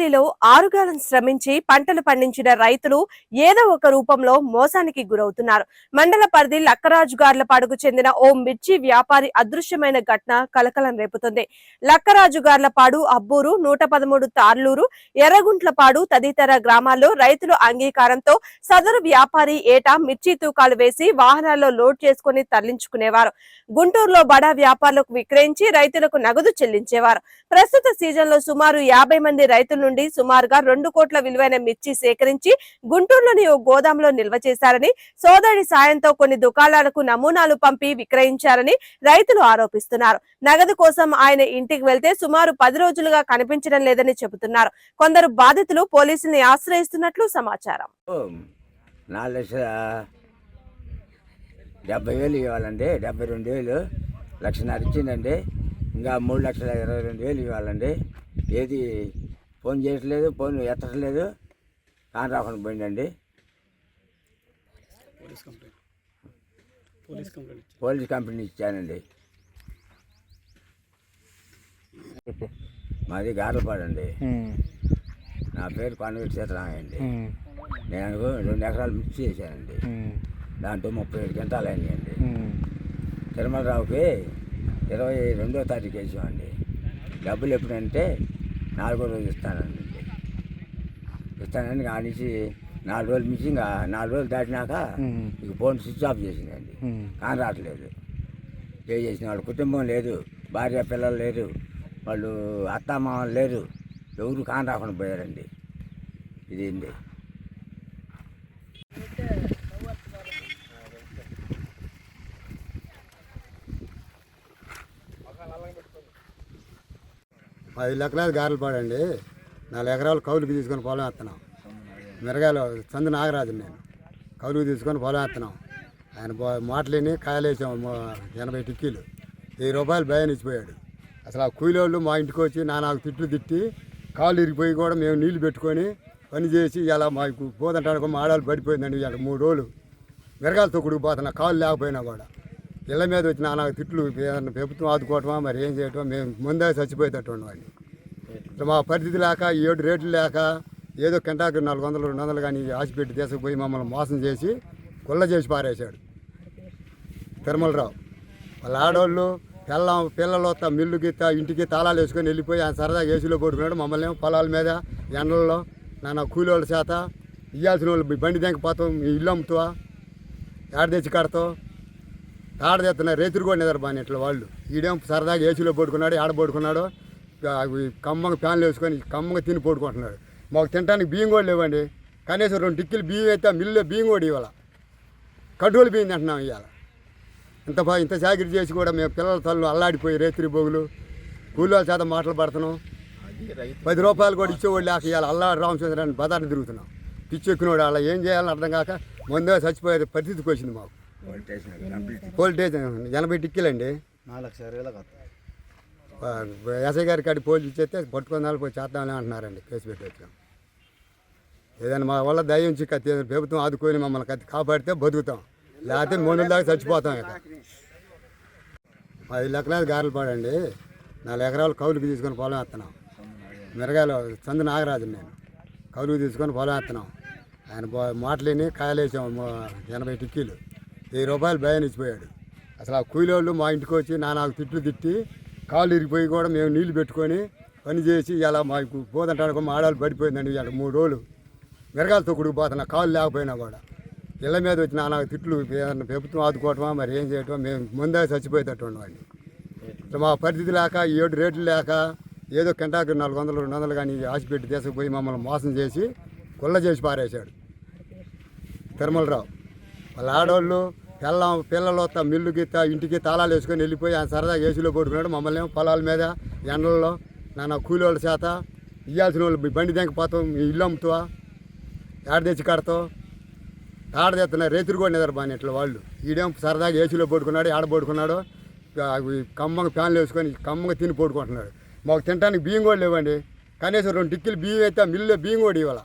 కొమరవెల్లిలో ఆరుగాలం శ్రమించి పంటలు పండించిన రైతులు ఏదో ఒక రూపంలో మోసానికి గురవుతున్నారు. మండల పరిధి లక్కరాజు గార్లపాడుకు చెందిన ఓ మిర్చి వ్యాపారి అదృశ్యమైన ఘటన కలకలం రేపుతుంది. లక్కరాజు గార్లపాడు అబ్బూరు నూట పదమూడు తార్లూరు ఎర్రగుంట్లపాడు తదితర గ్రామాల్లో రైతుల అంగీకారంతో సదరు వ్యాపారి ఏటా మిర్చి తూకాలు వేసి వాహనాల్లో లోడ్ చేసుకుని తరలించుకునేవారు. గుంటూరులో బడా వ్యాపారులకు విక్రయించి రైతులకు నగదు చెల్లించేవారు. ప్రస్తుత సీజన్లో సుమారు యాభై మంది రైతుల నుండి సుమారుగా రెండు కోట్ల విలువైన మిర్చి సేకరించి గుంటూరులోని ఓ గోదాంలో నిల్వ చేశారని సోదరుడి సాయంతో కొన్ని దుకాణాలకు నమూనాలు పంపి విక్రయించారని రైతులు ఆరోపిస్తున్నారు. నగదు కోసం ఆయన ఇంటికి వెళ్తే సుమారు పది రోజులుగా కనిపించడం లేదని చెబుతున్నారు. కొందరు బాధితులు పోలీసుల్ని ఆశ్రయిస్తున్నట్లు సమాచారం. డెబ్బై వేలు ఇవ్వాలండి. డెబ్బై రెండు వేలు లక్షన్నర ఇచ్చిందండి. ఇంకా మూడు లక్షల ఇరవై రెండు వేలు ఇవ్వాలండి. ఏది ఫోన్ చేయట్లేదు ఫోన్ ఎత్తట్లేదు. కాని రాకుండా పోయిందండి. Police complaint. పోలీస్ కంప్లైంట్ ఇచ్చానండి. మాది గార్లపాడండి. నా పేరు కొండవీటి సీతరామయ్య అండి నేను రెండు ఎకరాలు మిర్చి చేశానండి. దాంట్లో ముప్పై ఏడు గంటలు అయినాయండి. తిరుమలరావుకి ఇరవై రెండో తారీఖు వేసామండి. డబ్బులు ఎప్పుడంటే నాలుగో రోజు ఇస్తానండి ఇస్తానని కానించి నాలుగు రోజులు మించి ఇంకా నాలుగు రోజులు దాటినాక ఇక ఫోన్ స్విచ్ ఆఫ్ చేసిందండి. కాని రావట్లేదు. పే చేసిన వాళ్ళ? కుటుంబం లేదు భార్య పిల్లలు లేరు వాళ్ళు అత్తమామలు లేరు ఎవరు కాని రాకుండా పోయారండి. ఇదేంటి ఐదు ఎకరాలు గారెలు పాడండి. నాలుగు ఎకరాలు కౌలుకి తీసుకొని పొలం వేస్తున్నాం. మిరగాయలు చందు నాగరాజు నేను. కౌలుకి తీసుకొని పొలం వేస్తున్నాం. ఆయన బో- మాటలేని కాయలేసాం ఎనభై టిక్కీలు. వెయ్యి రూపాయలు భయాన్ని ఇచ్చిపోయాడు. అసలు ఆ కూలోళ్ళు మా ఇంటికి వచ్చి నా నాకు తిట్లు తిట్టి కాళ్ళు ఇరిగిపోయి కూడా మేము నీళ్ళు పెట్టుకొని పని చేసి ఇలా మాకు పోదంటానికి మా ఆడాలు పడిపోయిందండి ఇలా మూడు రోజులు. మిరగాయలతో కుడిపోతున్నా కాళ్ళు లేకపోయినా కూడా. ఇళ్ళ మీద వచ్చి నాకు తిట్లు ఏదన్నా ప్రభుత్వం ఆదుకోవటమా మరి ఏం చేయటమా మేము ముందే చచ్చిపోయేటట్టు వాళ్ళు. మా పరిస్థితి లేక ఏడు రేట్లు లేక ఏదో కంటాకు నాలుగు వందలు రెండు వందలు కానీ ఆశపెట్టి తీసుకుపోయి మమ్మల్ని మోసం చేసి కుళ్ళ చేసి పారేశాడు. తిరుమలరావు. వాళ్ళ ఆడవాళ్ళు పిల్లం పిల్లలు వస్తా మిల్లుకి ఇంటికి తాళాలు వేసుకొని వెళ్ళిపోయి ఆయన సరదాగా ఏసీలో పడుకున్నాడు. మమ్మల్ని పొలాల మీద ఎండల్లో నాన్న కూలోళ్ళ చేత ఇవ్వాల్సిన వాళ్ళు బండి దెంకపోతాం మీ ఇల్లు అమ్ముతావా ఏడ తెచ్చి కడతావు? ఆడదేస్తున్నారు తెస్తున్నారు రైతులు కూడా నిద్రబాని ఇట్లా వాళ్ళు. ఈడేం సరదాగా ఏసీలో పడుకున్నాడు ఆడ పడుకున్నాడు కమ్మంగా ఫ్యాన్లు వేసుకొని కమ్మగా తిని పడుకుంటున్నాడు. మాకు తినడానికి బియ్యం కూడా లేవండి. కనీసం రెండు టిక్కీలు బియ్యం అయితే మిల్లులో బియ్యం కూడా ఇవ్వాల. కంట్రోల్ బియ్యం తింటున్నాం ఇవాళ ఇంత బాగా ఇంత సాగిరి చేసి కూడా మేము పిల్లల తల్లు అల్లాడిపోయి రేత్రి బొగులు కూలీల చేత మాటలు పడుతున్నాం. పది రూపాయలు కూడా ఇచ్చేవాళ్ళు లేక ఇవాళ అల్లాడు రామచంద్రాన్ని బదాన్ని తిరుగుతున్నాం. పిచ్చెక్కినోడు అలా ఏం చేయాలని అర్థం కాక ముందే చచ్చిపోయే పరిస్థితికి వచ్చింది మాకు. స్టేషన్ ఎనభై టిక్కీలండి. నాలుగు లక్షల ఇరవై వేలకు వస్తాయి ఎస్ఐ గారి కాడి పోలీసు ఇచ్చేస్తే పట్టుకొని దాని పోయి చేద్దామని అంటున్నారండి కేసు పెట్టి వచ్చాం. ఏదైనా మా వల్ల దయ్యం చిక్క ప్రభుత్వం ఆదుకొని మమ్మల్ని కత్తి కాపాడితే బతుకుతాం. లేకపోతే మూడు దాకా చచ్చిపోతాం ఇక. ఐదు ఎకరాలు గారెలు పాడండి నాలుగు ఎకరాలు కౌలుకి తీసుకొని పొలం వేస్తున్నాం. మిరగాయలు చందు నాగరాజు నేను. కౌలుకి తీసుకొని పొలం వేస్తున్నాం. ఆయన మాటలేని కాయలు వేసాం మొ- ఎనభై టిక్కీలు. వెయ్యి రూపాయలు భయాన్ని ఇచ్చిపోయాడు. అసలు ఆ కూలోళ్ళు మా ఇంటికి వచ్చి నా నాకు తిట్లు తిట్టి కాళ్ళు ఇరిగిపోయి కూడా మేము నీళ్ళు పెట్టుకొని పని చేసి ఇలా మాకు పోదంటానికి మా ఆడాలు పడిపోయిందండి ఇలా మూడు రోజులు. మిరగాలతో కుడిపోతున్నా కాళ్ళు లేకపోయినా కూడా. ఇళ్ళ మీద వచ్చి నా నాకు తిట్లు ఏదన్నా ప్రభుత్వం ఆదుకోవటమా మరి ఏం చేయటమా మేము ముందే చచ్చిపోయేటట్టు ఉండేవాడిని ఇట్లా మా పరిస్థితి లేక ఈ ఏడు రేట్లు లేక ఏదో కింటాకు నాలుగు వందలు రెండు వందలు కానీ ఆశపెట్టి తీసుకుపోయి మమ్మల్ని మోసం చేసి కుళ్ళ చేసి పారేశాడు. తిరుమలరావు. వాళ్ళ ఆడవాళ్ళు పిల్లం పిల్లలు వస్తా మిల్లుకి ఇంటికి తాళాలు వేసుకొని వెళ్ళిపోయి ఆయన సరదాగా ఏసీలో పడుకున్నాడు. మమ్మల్ని పొలాల మీద ఎండల్లో నాన్న కూలోళ్ళ చేత ఇవ్వాల్సిన వాళ్ళు బండి దెంకపోతాం మీ ఇల్లు అమ్ముతావా? ఏడ తెచ్చి కడతావు? ఆడ తెస్తున్నారు రైతులు కూడా నిద్రబాని ఇట్లా వాళ్ళు. ఈడేం సరదాగా ఏసీలో పడుకున్నాడు ఆడ పడుకున్నాడు కమ్మగా ఫ్యాన్లు వేసుకొని కమ్మగా తిని పడుకుంటున్నాడు. మాకు తినడానికి బియ్యం కూడా లేవండి. కనీసం రెండు టిక్కీలు బియ్యం అయితే మిల్లులో బియ్యం కూడా ఇవ్వాల.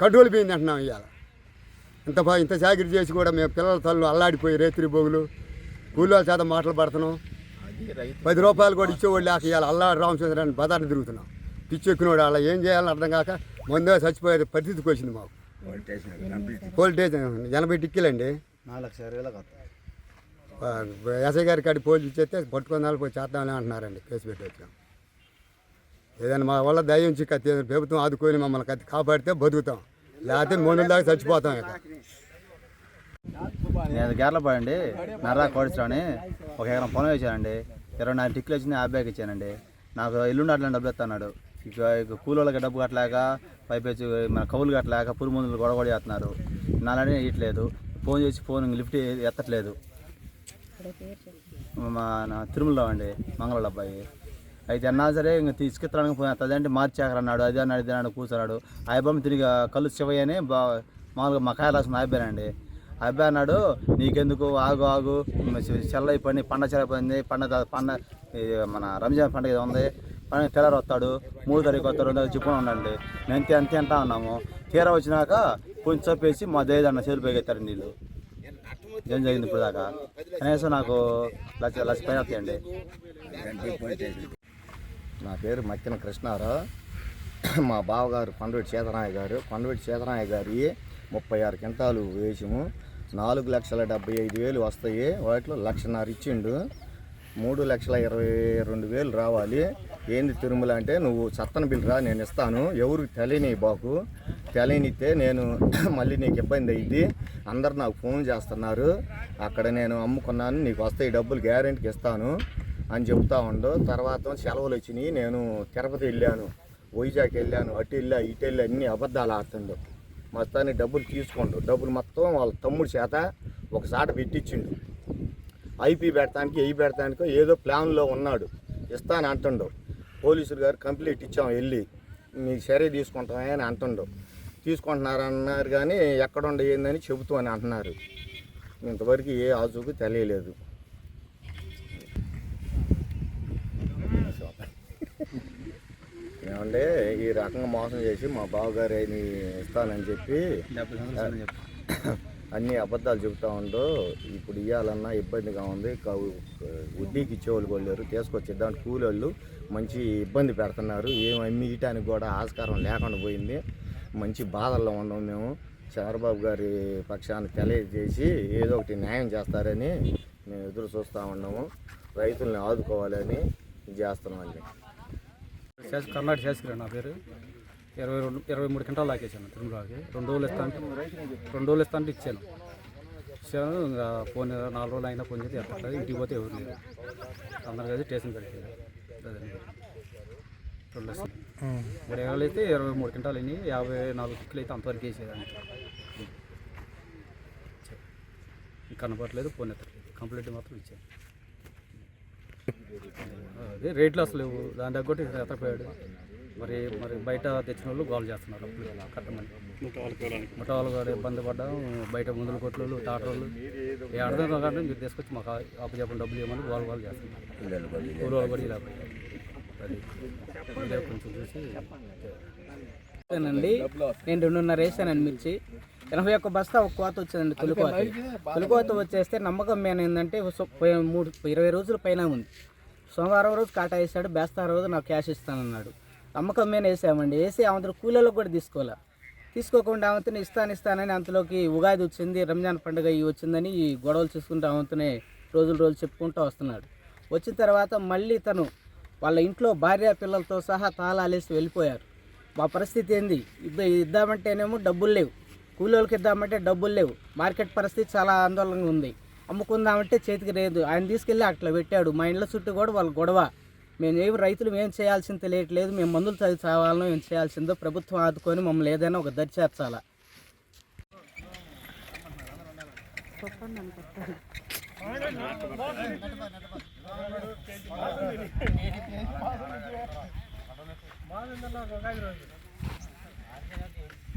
కడ్డోలు బియ్యం తింటున్నాం ఇవాళ ఇంత ఇంత చాకరీ చేసి కూడా మేము పిల్లల తల్లు అల్లాడిపోయి రేత్రి బొగులు. కూలీల చేత మాటలు పడుతున్నాం. పది రూపాయలు కూడా ఇచ్చేవాళ్ళు లేక ఇవాళ అల్లాడు రామచంద్రాన్ని బదాన్ని తిరుగుతున్నాం. పిచ్చి ఎక్కినోడు అలా ఏం చేయాలని అర్థం కాక ముందే చచ్చిపోయే పరిస్థితికి వచ్చింది మాకు. పోలీస్ ఎనభై టిక్కీలండి. ఎస్ఐ గారి కాడి పోలీసు చేస్తే పట్టుకొని వాళ్ళు పోయి చేద్దామని అంటున్నారండి కేసు పెట్టి వచ్చాం ఏదైనా మా వల్ల దయ ఉంచి కత్తి ప్రభుత్వం ఆదుకొని మమ్మల్ని కత్తి కాపాడితే బతుకుతాం. లేకపోతే మూడు దాకా చచ్చిపోతాం ఇక నేను గేర్లపాడు అండి నర్రా కోడిస్తాని ఒక ఎకరం పొలం వేసానండి ఇరవై నాలుగు టిక్కులు వచ్చింది యాభైకి ఇచ్చానండి. నాకు ఇల్లు అట్లా డబ్బులు ఎత్తన్నాడు ఇక ఇక కూలోళ్ళకి డబ్బు కట్టలేక పైపేసి మన కవులు కట్టలేక పురుగు మందులు గొడవ కూడా చేస్తున్నారు. నాలని ఇట్లేదు ఫోన్ చేసి ఫోన్ లిఫ్ట్ ఎత్తట్లేదు. మా తిరుమలలో అండి మంగళ అబ్బాయి. అయితే అన్నా సరే ఇంక తీసుకెత్తడానికి పోయి తదంటే మార్చాకర్ అన్నాడు అది అన్నాడు ఇది అన్నాడు కూర్చున్నాడు ఆ అబ్బాయి తిరిగి కళ్ళు శివయ్యనే బా మామూలుగా మా కాయ రాసిన అబ్బాయి అండి. ఆ అబ్బాయి అన్నాడు నీకెందుకు? ఆగు ఆగు. చెల్ల అయిపోయింది పండ చల్లైపోయింది పండ పండ ఇది మన రంజాన్ పండుగ ఉంది. పండుగ తెల్లారు వస్తాడు మూడు తారీఖు వస్తాడు రెండు చెప్పుకుని ఉండండి మేము అంతే అంతే అంటా ఉన్నాము. తీరా వచ్చినాక కొంచెం చెప్పేసి మా దేదన్న చేతులు పెగెత్తారు నీళ్ళు. ఏం జరిగింది ఇప్పుడు దాకా కనీసం నాకు లక్ష లక్ష పైన వస్తాయండి. నా పేరు మక్కిన కృష్ణారావు. మా బావగారు కొండవెట్టి సీతరామయ్య గారు. కొండవెట్టి సీతరామయ్య గారి ముప్పై ఆరు క్వింటాలు వేసాము. నాలుగు లక్షల డెబ్బై ఐదు వేలు వస్తాయి. వాటిలో లక్షన్నర ఇచ్చిండు. మూడు లక్షల ఇరవై రెండు వేలు రావాలి. ఏంది తిరుమల అంటే నువ్వు చత్తన బిల్ రా నేను ఇస్తాను. ఎవరు తెలియని బాకు. తెలియనిస్తే నేను మళ్ళీ నీకు ఇబ్బంది అయ్యింది అందరు నాకు ఫోన్ చేస్తున్నారు. అక్కడ నేను అమ్ముకున్నాను. నీకు వస్తాయి డబ్బులు గ్యారెంటీకి ఇస్తాను. అని చెప్తా ఉండు. తర్వాత సెలవులు వచ్చినాయి. నేను తిరుపతి వెళ్ళాను వైజాగ్ వెళ్ళాను అటు వెళ్ళా ఇటు వెళ్ళా అన్ని అబద్ధాలు ఆడుతుండు. మొత్తాన్ని డబ్బులు తీసుకోండు. డబ్బులు మొత్తం వాళ్ళ తమ్ముడు చేత ఒకసారి పెట్టించిండు. ఐపీ పెడతానికి ఎయి పెడతానికో ఏదో ప్లాన్లో ఉన్నాడు. ఇస్తాను అంటుండు. పోలీసులు గారు కంప్లీట్ ఇచ్చాం వెళ్ళి. మీకు చర్య తీసుకుంటామే అని అంటుండు. తీసుకుంటున్నారు అన్నారు కానీ ఎక్కడుండ ఏందని చెబుతూ అని అంటున్నారు. ఇంతవరకు ఏ ఆజుకు తెలియలేదు. ఏమంటే ఈ రకంగా మోసం చేసి మా బావగారు అయిన ఇస్తానని చెప్పి అన్ని అబద్ధాలు చెబుతా ఉండు ఇప్పుడు ఇవ్వాలన్నా ఇబ్బందిగా ఉంది వడ్డీకి ఇచ్చేవాళ్ళు కూడా లేరు తీసుకొచ్చి దాంట్లో కూలోళ్ళు మంచి ఇబ్బంది పెడుతున్నారు ఏం అమ్మి ఇయటానికి కూడా ఆస్కారం లేకుండా పోయింది. మంచి బాధల్లో ఉన్నాం మేము. చంద్రబాబు గారి పక్షాన్ని తెలియజేసి ఏదో ఒకటి న్యాయం చేస్తారని మేము ఎదురు చూస్తూ ఉన్నాము. రైతుల్ని ఆదుకోవాలని ఇది చేస్తున్నామండి శాస కర్ణాటక శాసకుడు నా పేరు. ఇరవై రెండు ఇరవై మూడు క్వింటాలు లాకేసాను తిరుమలకి. రెండు రోజులు ఇస్తాను. రెండు రోజులు ఇస్తాను ఇచ్చాను. ఇచ్చాను ఇంకా ఫోన్ నాలుగు రోజులు అయినా ఫోన్ చేసి ఎత్తట్లేదు ఇంటికి పోతే ఎవరు లేరు. అందరు కలిసి స్టేషన్ కడిగి రెండు లక్షలు. మూడు ఎకరాలు అయితే ఇరవై మూడు క్వింటాలు అయినాయి. యాభై నాలుగు కిక్కులు అయితే అంతవరకు వేసేదాన్ని. కనపడలేదు ఫోన్ ఎత్తట్లేదు కంప్లీట్ మాత్రం ఇచ్చాను. రేట్లు అసలు లేవు దాని తగ్గట్టు ఇక్కడ ఎత్తకపోయాడు మరి మరి బయట తెచ్చిన వాళ్ళు గోల్ చేస్తున్నారు అప్పుడు కట్టమని ముఠాలు కూడా ఇబ్బంది పడ్డాం బయట ముందుల కొట్లు టాటర్లు ఏ అర్థం కాకుండా మీరు తీసుకొచ్చి మాకు అప్పచెప్పని డబ్బులు ఇవ్వమని గోల్ గోల్ చేస్తున్నారు ఊరు వాళ్ళు కూడా ఇలా కొంచెం చూసి అండి నేను రెండున్నర వేసానండి మిర్చి ఎనభై ఒక్క బస్తా ఒక కోత వచ్చిందండి తొలి కోత తొలి కోత వచ్చేస్తే నమ్మకం మీద ఏంటంటే మూడు ఇరవై రోజుల పైన ఉంది. సోమవారం రోజు కాటా వేసాడు బేస్తారం రోజు నాకు క్యాష్ ఇస్తానన్నాడు. నమ్మకం మీద వేసామండి వేసి ఆమెతో కూలీలకు కూడా తీసుకోలే. తీసుకోకుండా ఆమెతోనే ఇస్తాను ఇస్తానని అంతలోకి ఉగాది వచ్చింది రంజాన్ పండుగ ఇవి వచ్చిందని ఈ గొడవలు చూసుకుంటూ ఆమెతోనే రోజులు రోజులు చెప్పుకుంటూ వస్తున్నాడు. వచ్చిన తర్వాత మళ్ళీ తను వాళ్ళ ఇంట్లో భార్య పిల్లలతో సహా తాళాలేసి వెళ్ళిపోయారు. మా పరిస్థితి ఏంది? ఇద్ద ఇద్దామంటేనేమో డబ్బులు లేవు. కూలీలకి ఇద్దామంటే డబ్బులు లేవు. మార్కెట్ పరిస్థితి చాలా ఆందోళనగా ఉంది. అమ్ముకుందామంటే చేతికి లేదు. ఆయన తీసుకెళ్ళి అట్లా పెట్టాడు. మా ఇండ్ల చుట్టూ కూడా వాళ్ళ గొడవ. మేము ఏమి రైతులు ఏం చేయాల్సింది తెలియట్లేదు. మేము మందులు చదివి చావాలనో ఏం చేయాల్సిందో ప్రభుత్వం ఆదుకొని మమ్మల్ని ఏదైనా ఒక దరి చేర్చాలా?